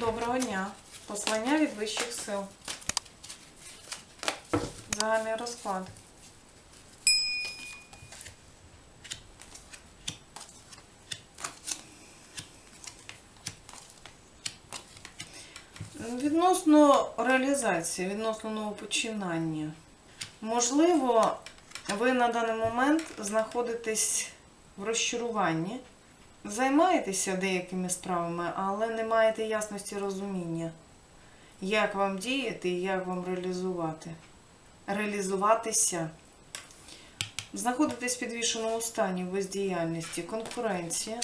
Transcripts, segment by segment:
Доброго дня. Послання від вищих сил. Загальний розклад. Відносно реалізації, відносно новопочинання. Можливо, ви на даний момент знаходитесь в розчаруванні, займаєтеся деякими справами, але не маєте ясності розуміння, як вам діяти і як вам реалізувати. Реалізуватися. Знаходитесь в підвішеному стані бездіяльності, конкуренція.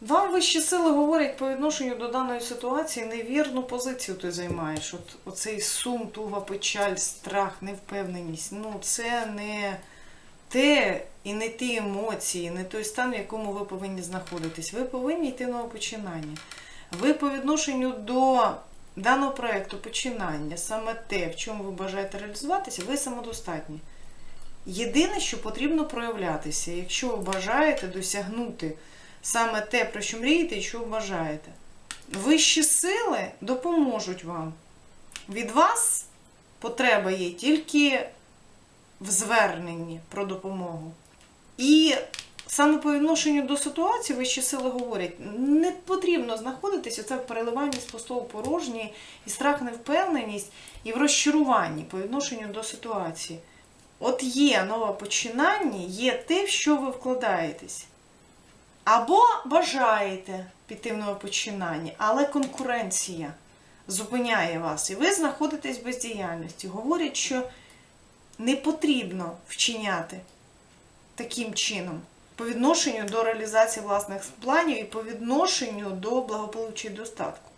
Вам вищі сили говорять по відношенню до даної ситуації невірну позицію ти займаєш. От оцей сум, туга, печаль, страх, невпевненість. Ну, це не те і не ті емоції, не той стан, в якому ви повинні знаходитись. Ви повинні йти на починання. Ви по відношенню до даного проєкту починання, саме те, в чому ви бажаєте реалізуватися, ви самодостатні. Єдине, що потрібно проявлятися, якщо ви бажаєте досягнути саме те, про що мрієте і що вважаєте. Вищі сили допоможуть вам. Від вас потреба є тільки в зверненні про допомогу. І саме по відношенню до ситуації вищі сили говорять, не потрібно знаходитися це в переливанні з пустого порожній, і страх, невпевненість, і в розчаруванні по відношенню до ситуації. От є нове починання, є те, в що ви вкладаєтесь. Або бажаєте піти в нове починання, але конкуренція зупиняє вас, і ви знаходитесь в бездіяльності. Говорять, що не потрібно вчиняти таким чином по відношенню до реалізації власних планів і по відношенню до благополуччя і достатку.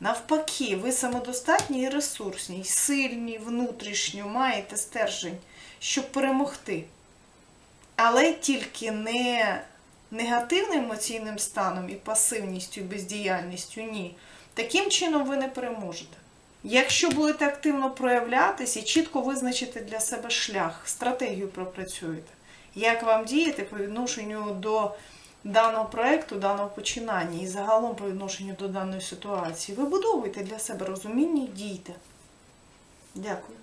Навпаки, ви самодостатні і ресурсні, і сильні внутрішньо, маєте стержень, щоб перемогти. Але тільки не негативним емоційним станом і пасивністю, бездіяльністю ні. Таким чином ви не переможете. Якщо будете активно проявлятися і чітко визначите для себе шлях, стратегію пропрацюєте, як вам діяти по відношенню до даного проєкту, даного починання і загалом по відношенню до даної ситуації, ви будовуєте для себе розуміння і дійте. Дякую.